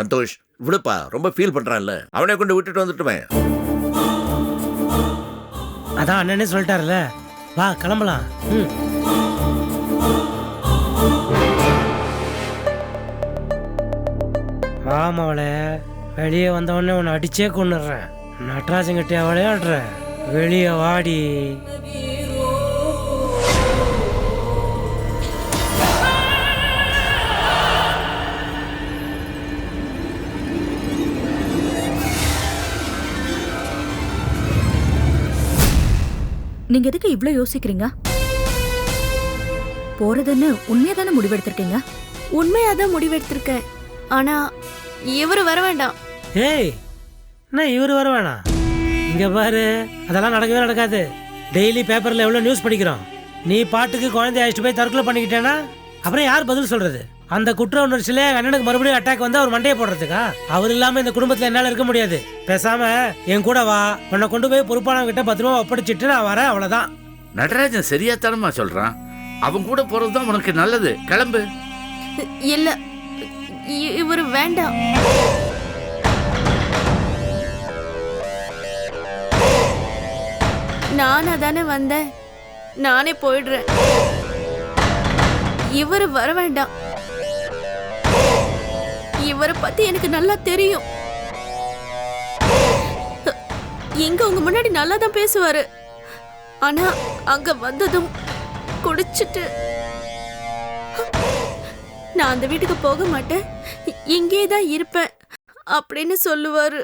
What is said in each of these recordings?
சந்தோஷ் விடுப்பா ரொம்ப ஃபீல் பண்றான்ல. அவனை கொண்டு விட்டுட்டு வந்துட்டுமே அதான் அண்ணனே சொல்லிட்டாருல. வா கிளம்பலாம். ம். ஆமாவளே வெளியே வந்தவொடனே உன்னை அடிச்சே கொண்டுடுறேன் நட்ராஜன் கிட்டே விளையாடுற வெளியே வாடி. நீங்க எதுக்கு இவ்ளோ யோசிக்கிறீங்க? போறதுன்னு உண்மையா தானே முடிவெடுத்திருக்கீங்க? உண்மையாக தான் முடிவெடுத்திருக்கேன். ஆனா இவர் வர வேண்டாம். ஏய் என்ன இவர் வர வேணாம்? இங்க பாரு அதெல்லாம் நடக்கவே நடக்காது. டெய்லி பேப்பர்ல எவ்வளவு நியூஸ் படிக்கிறோம். நீ பாட்டுக்கு குழந்தைய அழைச்சிட்டு போய் தற்கொலை பண்ணிக்கிட்டேன்னா அப்புறம் யார் பதில் சொல்றது? அந்த குற்ற உணர்ச்சியில அண்ணனுக்கு மறுபடியும் அட்டாக் வந்து அவர் மண்டையை போடுறதுக்கா? அவர் இல்லாம இந்த குடும்பத்துல என்னால இருக்க முடியாது. பேசாம என் கூட வா. உன்னை கொண்டு போய் பொறுப்பானவங்க கிட்ட பத்திரமா ஒப்படைச்சிட்டு நான் வரேன் அவ்வளவுதான். நடராஜன் சரியாத்தானமா சொல்றான். அவன் கூட போறது தான் உனக்கு நல்லது. கிளம்பு. இல்ல இ- இவர் வேண்டாம். நானா தானே வந்தேன். நானே போயிடுறேன். இவர் வர வேண்டாம். இவரை பத்தி எனக்கு நல்லா தெரியும். இங்க உங்க முன்னாடி நல்லா தான் பேசுவாரு. ஆனா அங்க வந்ததும் குடிச்சிட்டு. நான் அந்த வீட்டுக்கு போக மாட்டேன். இங்கே தான் இருப்பேன் அப்படின்னு சொல்லுவாரு.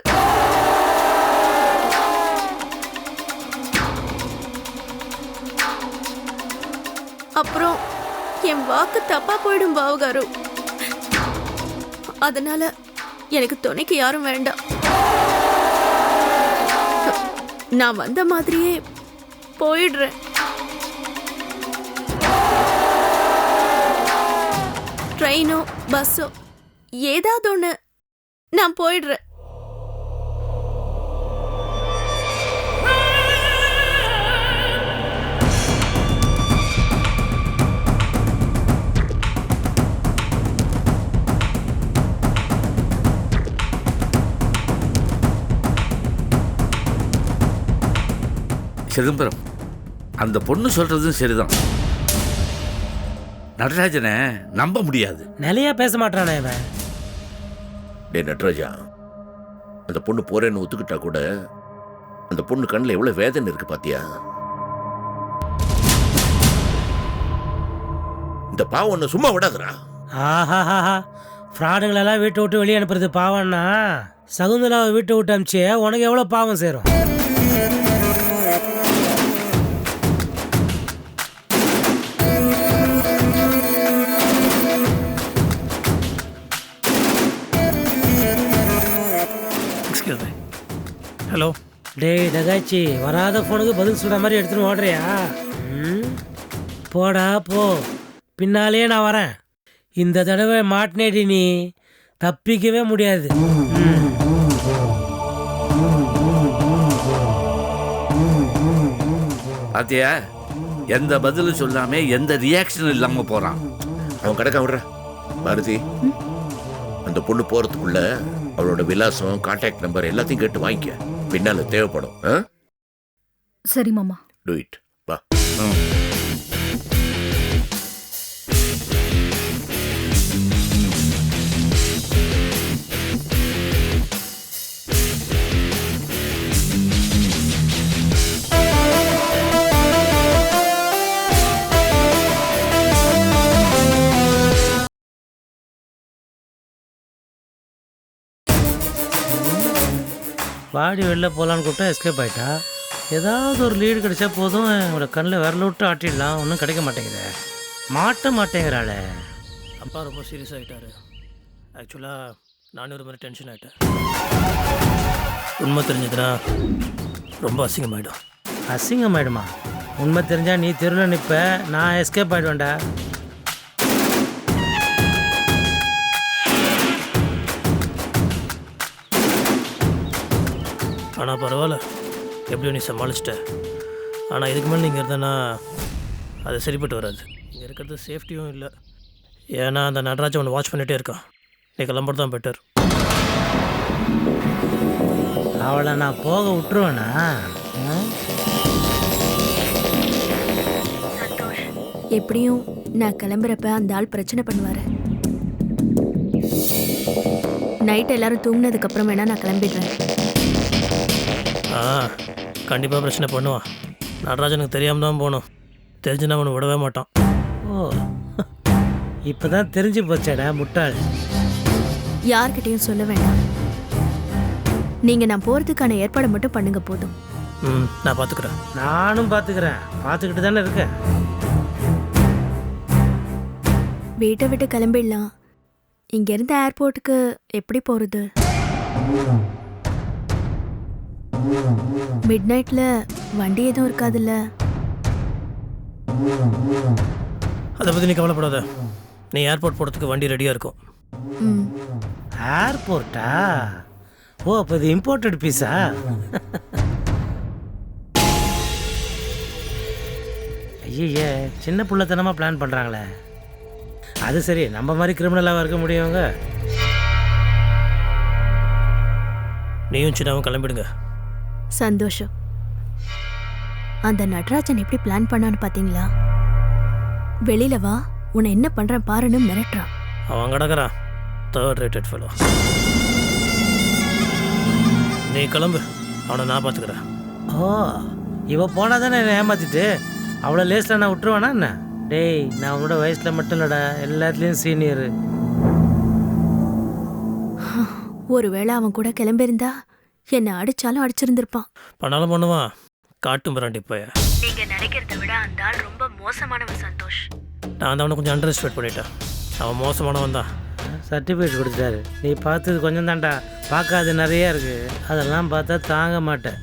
அப்புறம் என் வாக்கு தப்பா போயிடும் பாவகாரும். அதனால எனக்கு துணைக்கு யாரும் வேண்டாம். நான் வந்த மாதிரியே போயிடுறேன். ட்ரெயினோ பஸ்ஸோ ஏதாவது ஒன்று நான் போயிடுறேன். சிதம்பரம். அந்த பொண்ணு சொல்றதும் சரிதான். நடராஜனை நம்ப முடியாது. நிலையா பேச மாட்டானே இவன். டே நட்ராஜா அந்த பொண்ணு போறேன்னு ஒத்துக்கிட்டா கூட அந்த பொண்ணு கண்ணில் எவ்வளவு வேதனை இருக்கு பாத்தியா? இந்த பாவம் ஒன்று சும்மா விடாதுடா. ஆஹாஹாஹா. ஃப்ராடுங்களெல்லாம் வீட்டை விட்டு வெளியே அனுப்புறது பாவம்னா சகுந்தலாவை வீட்டை விட்டு அனுப்பிச்சு உனக்கு எவ்வளோ பாவம் சேரும்? டேய் டகாச்சி வராத ஃபோனுக்கு பதில் சொல்கிற மாதிரி எடுத்துன்னு ஓடுறியா? ம்? போடா போ. பின்னாலேயே நான் வரேன். இந்த தடவை மாட்டினேடி நீ. தப்பிக்கவே முடியாது. பாத்தியா எந்த பதிலும் சொல்லாம எந்த ரியாக்ஷனும் இல்லாம போறான். அவன் கிடக்க விடுற. பாரதி அந்த பொண்ணு போறதுக்குள்ள அவளோட விலாசம் கான்டாக்ட் நம்பர் எல்லாத்தையும் கேட்டு வாங்கிக்க. பின்னால தேவைப்படும். சரி மாமா. டூ இட் வா. வாடி வெளில போகலான்னு கூப்பிட்டா எஸ்கேப் ஆயிட்டா? ஏதாவது ஒரு லீடு கிடைச்சா போதும் அவளை கண்ணில் விரல விட்டு ஆட்டிடலாம். ஒன்றும் கிடைக்க மாட்டேங்குதே. மாட்ட மாட்டேங்கிறாளே. அப்பா ரொம்ப சீரியஸ் ஆகிட்டாரு ஆக்சுவலாக நானே ஒரு மாதிரி டென்ஷன் ஆகிட்டேன் உண்மை தெரிஞ்சதுன்னா ரொம்ப அசிங்கமாயிடும். அசிங்கமாயிடுமா? உண்மை தெரிஞ்சா நீ தெருவில் நிற்ப நான் எஸ்கேப் ஆயிடுவேன்டா. ஆனால் பரவாயில்ல. எப்படியோ நீ சமாளிச்சிட்ட. ஆனால் இதுக்கு மேலே நீங்கள் இருந்தேன்னா அது சரிப்பட்டு வராது. இங்கே இருக்கிறது சேஃப்டியும் இல்லை. ஏன்னா அந்த நடராஜன் ஒன்று வாட்ச் பண்ணிகிட்டே இருக்கான். நீ கிளம்புறது தான் பெட்டர் அவளை நான் போக விட்டுருவேனா? ஆ? எப்படியும் நான் கிளம்புறப்ப அந்த ஆள் பிரச்சனை பண்ணுவாரு. நைட் எல்லாரும் தூங்குனதுக்கு அப்புறம் வேணா நான் கிளம்பிடுறேன் ஆ கண்டிப்பாக பிரச்சனை பண்ணுவான். நடராஜனுக்கு தெரியாமல் தான் போகணும் தெரிஞ்சுன்னா அவனை விடவே மாட்டான். ஓ இப்பதான் தெரிஞ்சு போச்சேடா முட்டாள். யார்கிட்டயும் சொல்ல வேண்டாம். நீங்க நான் போறதுக்கான ஏற்பாடு மட்டும் பண்ணுங்க போதும். ம் நான் பார்த்துக்குறேன் நானும் பார்த்துக்கிறேன் பார்த்துக்கிட்டு தானே இருக்கேன். வீட்டை விட்டு கிளம்பிடலாம். இங்கேருந்து ஏர்போர்ட்டுக்கு எப்படி போகிறது மிட் நைட்டில் வண்டி எதுவும் இருக்காதுல்ல? அதை பற்றி நீ கவலைப்படாத. நீ ஏர்போர்ட் போகிறதுக்கு வண்டி ரெடியாக இருக்கும். ம். ஏர்போர்ட்டா ஓ அப்போ இது இம்போர்ட்டட் பீஸா ஐயே சின்ன புள்ளத்தனமாக பிளான் பண்ணுறாங்களே அது சரி நம்ம மாதிரி கிரிமினலாக இருக்க முடியுங்க நீயும் சின்னாவும் கிளம்பிடுங்க. சந்தோஷம். அந்த நடராஜன் எப்படி பிளான் பண்ணான்னு பார்த்தீங்களா வெளியில வா உன்னை என்ன பண்றேன் பாருன்னு மிரட்டுறான். அவன் கிடக்குறான் தேர்ட் ரேட்டட் ஃபெலோ நீ கிளம்பு. அவனை நான் பார்த்துக்கிறேன் ஓ இவ போனால் தானே என்னை ஏமாத்திட்டு? அவ்வளோ லேஸில் நான் விட்டுருவானா என்ன? டேய் நான் உன்னோட வயசில் மட்டும் இல்லைடா எல்லாத்துலேயும் சீனியரு ஒருவேளை அவன் கூட கிளம்பியிருந்தா என்னை அடிச்சாலும் அடிச்சிருந்திருப்பான். பண்ணாலும் பண்ணுவான் காட்டும் பிராண்டி போய நீங்க நினைக்கிறத விட அந்த ஆள் ரொம்ப மோசமானவன் சந்தோஷ். நான் வந்து அவனை கொஞ்சம் அண்டர் எஸ்டிமேட் பண்ணிட்டேன். அவன் மோசமானவன் தான். சர்டிஃபிகேட் கொடுத்துட்டாரு. நீ பார்த்தது கொஞ்சம் தான்டா பார்க்காது நிறைய இருக்கு. அதெல்லாம் பார்த்தா தாங்க மாட்டேன்.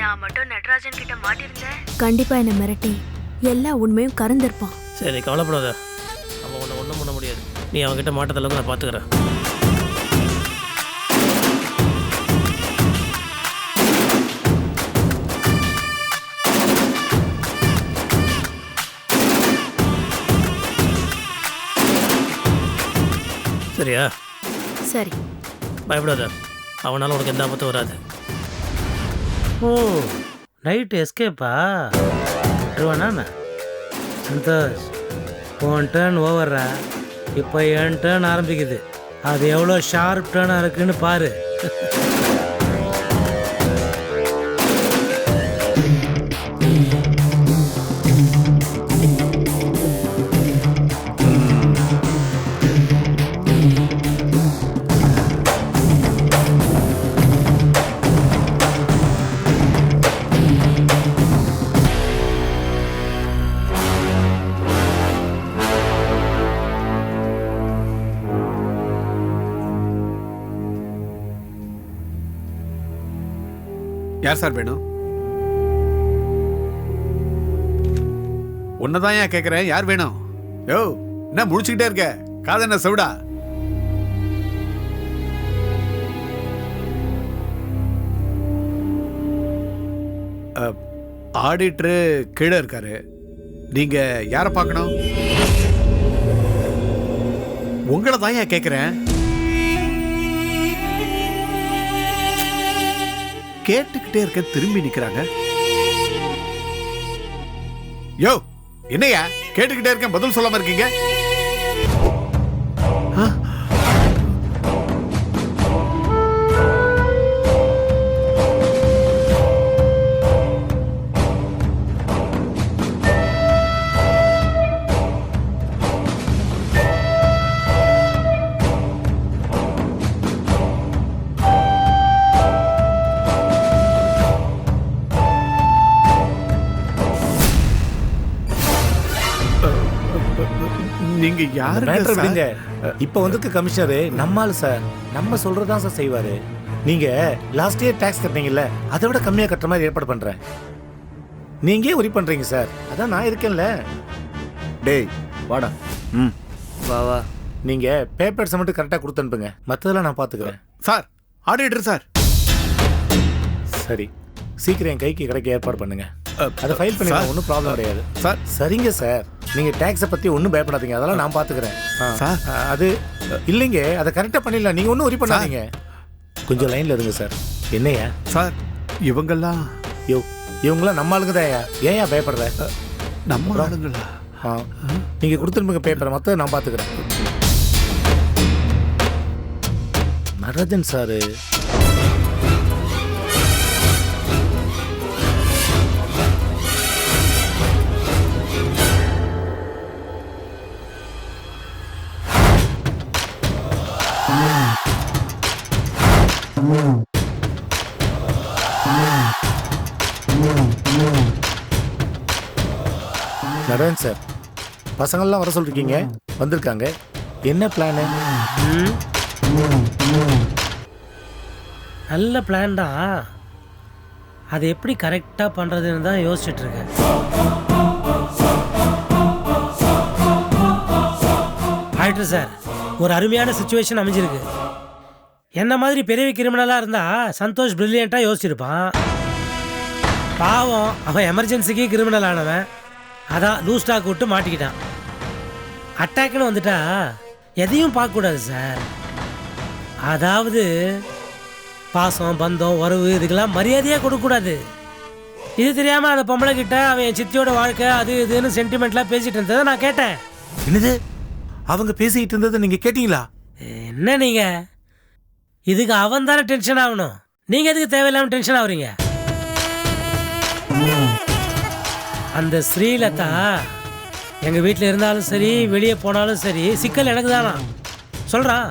நான் மட்டும் நடராஜன் கிட்ட மாட்டிருந்தேன். கண்டிப்பா என்ன மிரட்டி. எல்லா உண்மையும் கறந்திருப்பான். சரி கவலைப்படாத. அவன் ஒன்று ஒன்றும் பண்ண முடியாது. நீ அவன்கிட்ட மாட்டத அளவுக்கு நான் பார்த்துக்கிறேன். சரியா? சரி. பயப்படாத. அவனால் உனக்கு எந்த ஆபத்தும் வராது. ஓ நைட்டு எஸ்கேப்பா விட்டுருவானா சந்தோஷ் உன் டேர்ன் ஓவர்ரா இப்போ என் டேர்ன் ஆரம்பிக்குது. அது எவ்வளோ ஷார்ப் டேர்னாக இருக்குன்னு பாரு. யார் சார் வேணும்? உன்னதான் ஏன் கேட்குறேன் யார் வேணும்? யோ என்ன முடிச்சுக்கிட்டே இருக்க? காது என்ன சவுடா? ஆடிட்டரு கீழே இருக்காரு. நீங்க யாரை பார்க்கணும்? உங்களை தான் ஏன் கேட்குறேன் கேட்டுக்கிட்டே இருக்க திரும்பி நிக்கிறாங்க. யோ என்னையா? கேட்டுக்கிட்டே இருக்கேன் பதில் சொல்லாம இருக்கீங்க? நீங்க யாருங்க மேட்டர்? விடுங்க. இப்போ வந்திருக்க கமிஷனரு நம்மால் சார் நம்ம சொல்றதான் சார் செய்வாரு. நீங்க லாஸ்ட் இயர் டாக்ஸ் கட்டினீங்கல்ல அதை விட கம்மியா கட்டுற மாதிரி ஏற்பாடு பண்றேன். நீங்க உரி பண்றீங்க சார்? அதான் நான் இருக்கேன்ல. டேய் வாடா. ம். வா வா. நீங்க பேப்பர்ஸ் மட்டும் கரெக்டா கொடுத்து அனுப்புங்க. மத்ததெல்லாம் நான் பாத்துக்கிறேன். Sir auditor sir. சரி. சீக்கிரம் என் கைக்கு கிடைக்க ஏற்பாடு பண்ணுங்க. அ, அதை ஃபைல் சார். பண்ணிக்கலாம் ஒன்றும் ப்ராப்ளம் கிடையாது. சார். சரிங்க சார். நீங்க டாக்ஸை பத்தி ஒன்றும் பயப்படாதீங்க. அதெல்லாம் நான் பாத்துக்கிறேன். ஆ, சார். அது இல்லைங்க. அதை கரெக்டா பண்ணிடலாம். நீங்க ஒன்றும் உரி பண்ணாதீங்க. கொஞ்சம் லைன்ல இருங்க சார். என்னையா சார் இவங்கெல்லாம் யோ இவங்களாம் நம்ம ஆளுங்க தான் ஏன்யா பயப்படுற? நம்ம ஆளுங்களா? ஆ. நீங்கள் கொடுத்துருப்பீங்க பேப்பரை மொத்தம் நான் பார்த்துக்கிறேன் நடராஜன் சாரு. நடராஜன் சார். பசங்கள்லாம் வர சொல்லிருக்கீங்க. வந்திருக்காங்க. என்ன பிளானு? நல்ல பிளான் தான் அதை எப்படி கரெக்டாக பண்ணுறதுன்னு தான் யோசிச்சுட்டு இருக்கேன். ஆயிட்டு சார். ஒரு அருமையான சுச்சுவேஷன் அமைஞ்சிருக்கு. என்ன மாதிரி பெரிய கிரிமினலாக இருந்தால் சந்தோஷ் பிரில்லியண்ட்டாக யோசிச்சிருப்பான். பாவம் அவன் எமர்ஜென்சிக்கு கிரிமினல் ஆனவன். அதான் லூஸ் ஸ்டாக் விட்டு மாட்டிக்கிட்டான். அட்டாக்னு வந்துட்டா எதையும் பார்க்கக்கூடாது சார். அதாவது பாசம் பந்தம் உறவு இதுக்கெல்லாம் மரியாதையாக கொடுக்கக்கூடாது. இது தெரியாமல் அந்த பொம்பளை கிட்ட அவன் என் சித்தியோட வாழ்க்கை அது இதுன்னு சென்டிமெண்ட்லாம் பேசிட்டு இருந்ததை நான் கேட்டேன். என்னது? அவங்க பேசிக்கிட்டு இருந்ததை நீங்கள் கேட்டீங்களா? என்ன நீங்க? இதுக்கு அவன் தானே டென்ஷன் ஆகணும். நீங்க எதுக்கு தேவையில்லாம டென்ஷன் ஆகுறீங்க? அந்த ஸ்ரீலதா எங்க வீட்டில் இருந்தாலும் சரி வெளியே போனாலும் சரி சிக்கல் எனக்கு தானா? சொல்றான்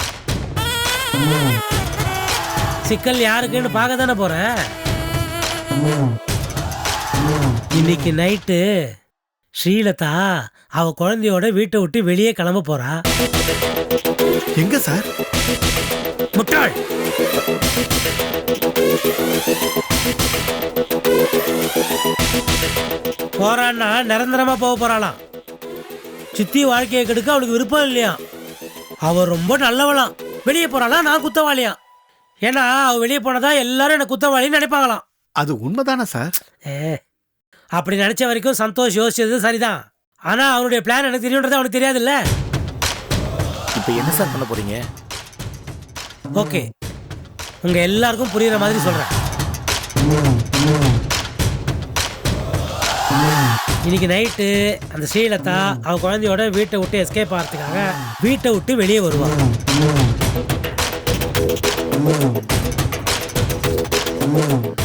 சிக்கல் யாருக்குன்னு பார்க்க தானே போறேன் இன்னைக்கு நைட்டு ஸ்ரீலதா அவ குழந்தையோட வீட்டை விட்டு வெளியே கிளம்ப போறா. எங்க சார்? முட்டாள்! போறான்னா நிரந்தரமா போக போறாளாம். சித்தி வாழ்க்கையை கெடுக்க அவளுக்கு விருப்பம் இல்லையா அவ ரொம்ப நல்லவளாம். வெளியே போறாளா? நான் குத்தவாளியாம். ஏன்னா அவ வெளியே போனதா எல்லாரும் என்ன குத்தவாளின்னு நினைப்பாங்களாம். அது உண்மைதானே சார்? ஏ அப்படி நினைச்ச வரைக்கும் சந்தோஷ் யோசிச்சது சரிதான். ஆனா அவனுடைய பிளான் எனக்கு தெரியுன்றது அவனுக்கு தெரியாதுல்ல? இப்போ என்ன சார் பண்ண போறீங்க? ஓகே உங்க எல்லாருக்கும் புரியுற மாதிரி சொல்றேன். இன்னைக்கு நைட்டு அந்த ஸ்ரீலதா அவ குழந்தையோட வீட்டை விட்டு எஸ்கேப் ஆகிறதுக்காக வீட்டை விட்டு வெளியே வருவா.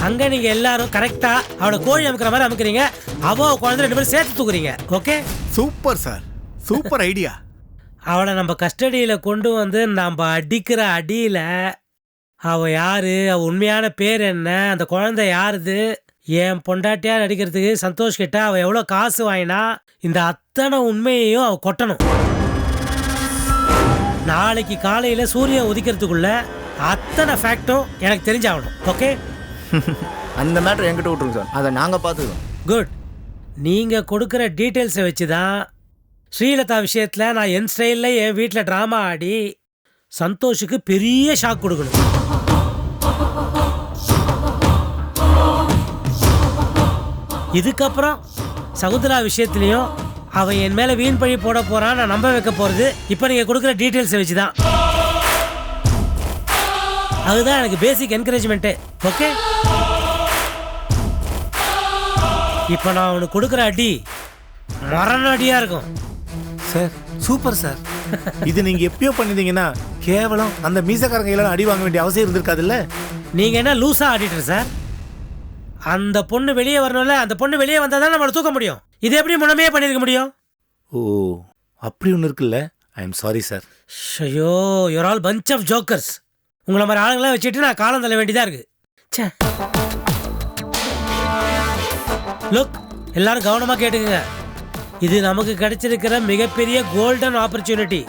அங்க நீங்க எல்லாரும் கரெக்டா அவளை கோழி அமுக்கிற மாதிரி அமுக்குறீங்க. அவ குழந்தை ரெண்டு பேரும் சேர்த்து தூக்குறீங்க. Okay super sir super idea அவளை நம்ம கஸ்டடியில் கொண்டு வந்து நம்ம அடிக்கிற அடியில் அவ யாரு? அவ உண்மையான பேர் என்ன? அந்த குழந்தை யாருது? என் பொண்டாட்டியா நடிக்கிறதுக்கு சந்தோஷ் கிட்ட அவ எவ்வளோ காசு வாங்கினா இந்த அத்தனை உண்மையையும் அவ கொட்டணும். நாளைக்கு காலையில் சூரியன் உதிக்கிறதுக்குள்ள அத்தனை ஃபேக்டும் எனக்கு தெரிஞ்சாகணும். ஓகே அந்த மேட்ரு என்கிட்ட விட்ருங்க சார். அதை நாங்கள் பார்த்துக்கோம் குட் நீங்கள் கொடுக்குற டீட்டெயில்ஸை வச்சு தான் ஸ்ரீலதா விஷயத்தில் நான் என் ஸ்டைலில் என் வீட்டில் ட்ராமா ஆடி சந்தோஷுக்கு பெரிய ஷாக் கொடுக்கணும். இதுக்கப்புறம் சகுந்தலா விஷயத்துலையும் அவன் என் மேலே வீண் பழி போட போகிறான் நான் நம்ப வைக்க போகிறது இப்போ நீங்கள் கொடுக்குற டீட்டெயில்ஸை வச்சு தான் அதுதான் எனக்கு பேசிக் என்கரேஜ்மெண்ட்டு ஓகே இப்போ நான் அவனுக்கு கொடுக்குற அடி மரண அடியாக இருக்கும். Sir super sir. இது நீங்க எப்பயோ பண்ணிருந்தீங்கன்னா கேவலம் அந்த மீசக்காரங்க எல்லாம் அடி வாங்க வேண்டிய அவசியம் இருந்திருக்காதுல்ல? நீங்கள் என்ன லூஸாக ஆடிட்டர் சார்? அந்த பொண்ணு வெளியே வரணும்ல அந்த பொண்ணு வெளியே வந்தால் தான் நம்மளை தூக்க முடியும். இது எப்படி முன்னமே பண்ணியிருக்க முடியும்? ஓ அப்படி ஒன்று இருக்குல்ல? ஐ எம் சாரி சார் ஐயோ you're all bunch of jokers உங்களை மாதிரி ஆளுங்களாம் வச்சுட்டு நான் காலம் தள்ள வேண்டியதாக இருக்கு. ச்சே. லுக் எல்லாரும் கவனமாக கேட்டுக்குங்க. இது நமக்கு கிடைச்சிருக்கிற மிகப்பெரிய golden opportunity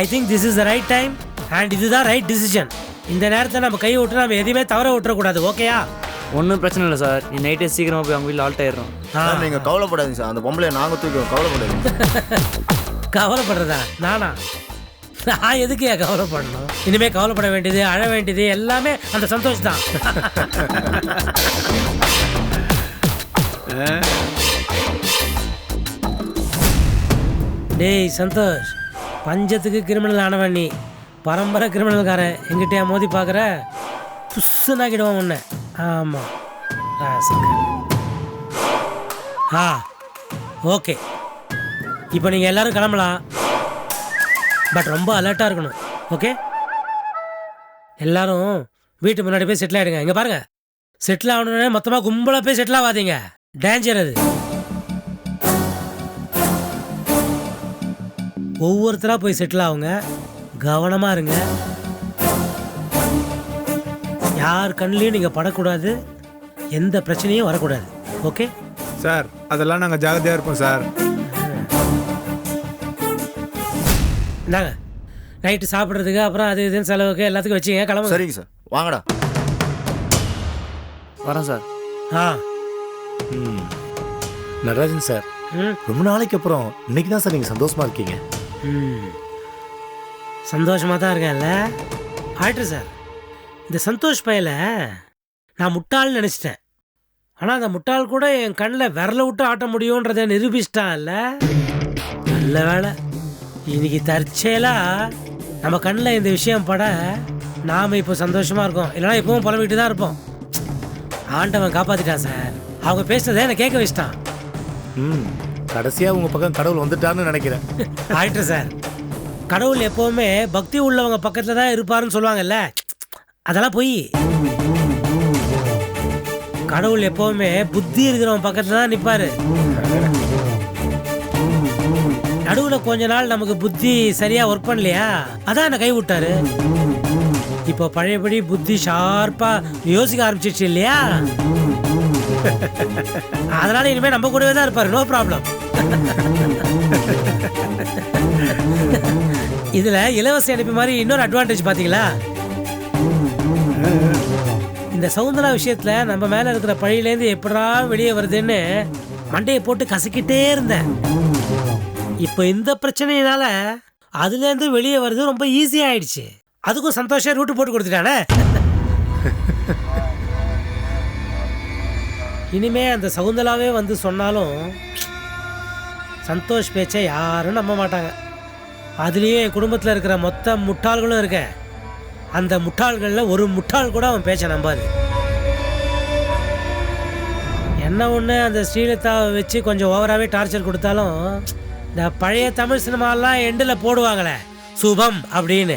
I think this is the right time and இதுதான் ரைட் டிசிஷன் இந்த நேரத்தை நம்ம கை விட்டு நம்ம எதையுமே தவற விட்டுறக்கூடாது ஓகேயா ஒன்றும் பிரச்சனை இல்லை சார். நீ நைட்டே சீக்கிரமாக போய் அவங்க வீட்டில் ஆல்ட் ஆயிடுறோம். சார் நீங்கள் கவலைப்படாதீங்க சார். அந்த பொம்பளையை நாங்கள் தூக்குவோம் கவலைப்படாதீங்க. கவலைப்படுறதா? நானா? நான் எதுக்கு ஏன் கவலைப்படணும்? இனிமே கவலைப்பட வேண்டியது அழ வேண்டியது எல்லாமே அந்த சந்தோஷம் தான். டேய் சந்தோஷ் பஞ்சத்துக்கு கிரிமினல் ஆனவன் நீ. பரம்பரை கிரிமினல்காரன் எங்கிட்டயா மோதி பார்க்குற? புஷ்ஷுனாக்கிடுவான் உன்னை. ஆமாம் ஆ ஓகே. இப்போ நீங்கள் எல்லோரும் கிளம்பலாம். பட் ரொம்ப அலர்ட்டாக இருக்கணும். ஓகே எல்லாரும் வீட்டு முன்னாடி போய் செட்டில் ஆகிடுங்க இங்கே பாருங்க. செட்டில் ஆகணுன்னே மொத்தமாக கும்பலாக போய் செட்டில் ஆகாதீங்க டேஞ்சர் அது. ஒவ்வொருத்தராக போய் செட்டில் ஆகுங்க கவனமாக இருங்க. யார் கண்ணிலையும் நீங்கள் படக்கூடாது. எந்த பிரச்சனையும் வரக்கூடாது. ஓகே சார் அதெல்லாம் நாங்கள் ஜாகிரதையாக இருப்போம் சார் இந்தாங்க. நைட்டு சாப்பிட்றதுக்கு அப்புறம் அது இதுன்னு செலவுக்கு எல்லாத்துக்கும் வச்சுங்க கிளம்புங்க. சரிங்க சார். வாங்கடா. வரேன் சார். ஆ. ம். நடராஜன் சார் ம். ரொம்ப நாளைக்கு அப்புறம் இன்னைக்கு தான் சார் நீங்கள் சந்தோஷமா இருக்கீங்க. ம். சந்தோஷமாக தான் இருக்கேன்ல. ஆயிட்டு சார் இந்த சந்தோஷ் பயல நான் முட்டாள்னு நினச்சிட்டேன். ஆனால் அந்த முட்டாள் கூட என் கண்ணில் விரல விட்டு ஆட்ட முடியுன்றதை நிரூபிச்சிட்டான்ல. நல்ல வேலை இன்னைக்கு தற்செயலா நம்ம கண்ணில் இந்த விஷயம் பட நாம் இப்போ சந்தோஷமாக இருக்கோம். இல்லைனா இப்பவும் புலம்பிட்டு தான் இருப்போம். ஆண்டவன் காப்பாற்றிட்டான் சார். அவங்க பேசுனதை என்னை கேட்க வச்சிட்டான். ம் கடைசியாக உங்கள் பக்கம் கடவுள் வந்துட்டான்னு நினைக்கிறேன். ஆயிட்டு சார் கடவுள் எப்பவுமே பக்தி உள்ளவங்க பக்கத்துல தான் இருப்பாருன்னு சொல்லுவாங்கல்ல. அதெல்லாம் போய். கடவுள் எப்பவுமே புத்தி இருக்கிறவன் பக்கத்துல தான் நிப்பாரு. நடுவுல கொஞ்ச நாள் நமக்கு புத்தி சரியா ஒர்க் பண்ணலையா? அதான் என்ன கை விட்டாரு இப்போ பழையபடி புத்தி ஷார்ப்பா யோசிக்க ஆரம்பிச்சிச்சு இல்லையா? அதனால இனிமே நம்ம கூடவே தான் இருப்பாரு. நோ ப்ராப்ளம் இதுல இலவச அனுப்பி மாதிரி இன்னொரு அட்வான்டேஜ் பாத்தீங்களா? இந்த சவுந்தரா விஷயத்துல நம்ம மேல இருக்கிற பழியிலேருந்து எப்படா வெளியே வருதுன்னு மண்டையை போட்டு கசக்கிட்டே இருந்தேன். இப்போ இந்த பிரச்சனையினால அதுலேருந்து வெளியே வர்றது ரொம்ப ஈஸி ஆயிடுச்சு. அதுக்கும் சந்தோஷம் ரூட்டு போட்டு கொடுத்துட்டானே? இனிமே அந்த சகுந்தலாவே வந்து சொன்னாலும் சந்தோஷ் பேச்சை யாரும் நம்ப மாட்டாங்க. அதுலேயே என் குடும்பத்தில் இருக்கிற மொத்த முட்டாள்களும் இருக்க. அந்த முட்டாள்களில் ஒரு முட்டாள் கூட அவன் பேச்சை நம்பாது. என்ன ஒன்று அந்த ஸ்ரீலதாவை வச்சு கொஞ்சம் ஓவராகவே டார்ச்சர் கொடுத்தாலும் இந்த பழைய தமிழ் சினிமாலாம் எண்டில் போடுவாங்களே சுபம் அப்படின்னு.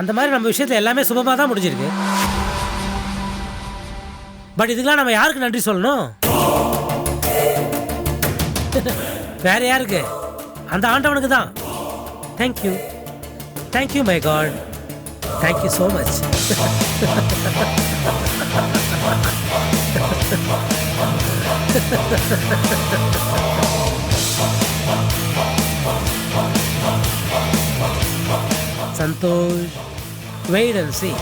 அந்த மாதிரி நம்ம விஷயத்தில் எல்லாமே சுபமாக தான் முடிஞ்சிருக்கு. பட் இதுக்கெல்லாம் நம்ம யாருக்கு நன்றி சொல்லணும்? வேற யாருக்கு? அந்த ஆண்டவனுக்கு தான். Thank you thank you my God thank you so much Santosh Santos Raiden, sí.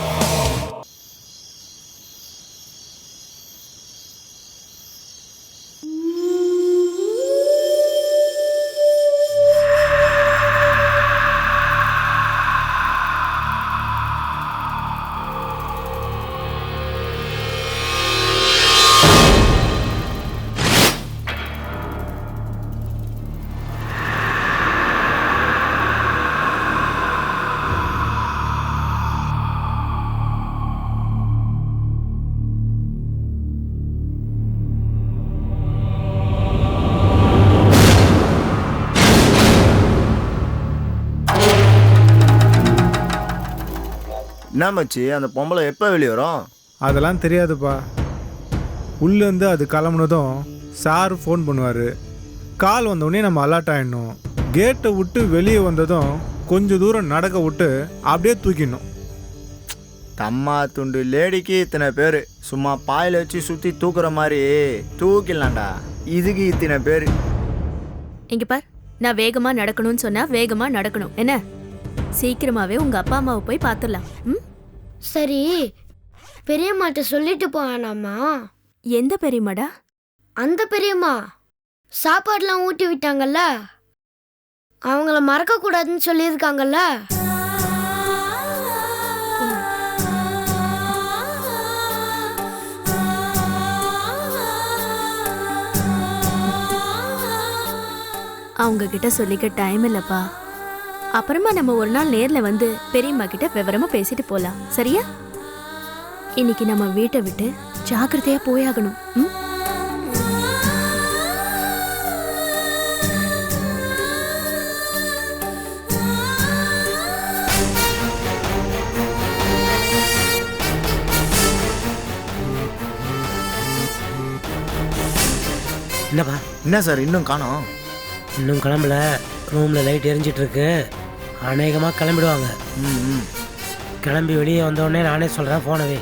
என்ன மச்சி? அந்த பொம்பளை எப்போ வெளியே வரும் அதெல்லாம் தெரியாதுப்பா. உள்ளேருந்து அது கிளம்புனதும் சார் ஃபோன் பண்ணுவார். கால் வந்தோடனே நம்ம அலர்ட் ஆகிடணும் கேட்டை விட்டு வெளியே வந்ததும் கொஞ்சம் தூரம் நடக்க விட்டு அப்படியே தூக்கிடணும். தம்மா துண்டு லேடிக்கு இத்தனை பேர். சும்மா பாயில் வச்சு சுற்றி தூக்குற மாதிரி. தூக்கிடலாம்டா. இதுக்கு இத்தனை பேர். இங்க பார். நான் வேகமா நடக்கணும்னு சொன்னா வேகமா நடக்கணும். என்ன? சீக்கிரமாவே உங்க அப்பா அம்மாவை போய் பார்த்துடலாம் ம்? சரி பெரியம்மாட்ட சொல்லிட்டு போவேனாமா எந்த பெரியமாடா அந்த பெரியம்மா சாப்பாடுலாம் ஊட்டி விட்டாங்கல்ல? அவங்கள மறக்க கூடாதுன்னு சொல்லியிருக்காங்கல்ல? அவங்க கிட்ட சொல்லிக்க டைம் இல்லப்பா. அப்புறமா நம்ம ஒரு நாள் நேர்ல வந்து பெரியம்மா கிட்ட விவரமா பேசிட்டு போலாம். சரியா? இன்னைக்கு நம்ம வீட்டை விட்டு ஜாக்கிரதையா போயாகணும். ம்? என்னப்பா? என்ன சார் இன்னும் காணோம்? இன்னும் கிளம்பல. ரூமில் லைட் எரிஞ்சிட்டு இருக்கு. அநேகமாக கிளம்பிடுவாங்க. கிளம்பி வெளியே வந்தோடனே நானே சொல்கிறேன் ஃபோனை வை